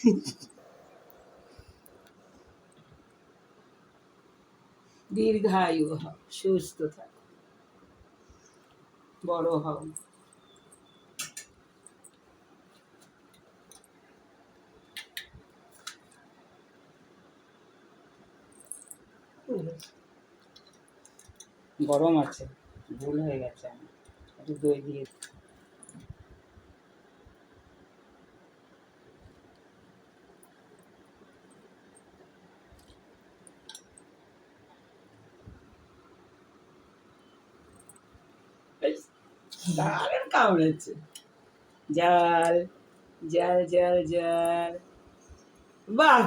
দীর্ঘায়ু হও সুস্থ থাকো। বড় হও। গরম আছে ভুল হয়ে গেছে। একটু দই দিয়ে দারুণ কামড়েছে। জাল জাল জাল জাল। বাহ!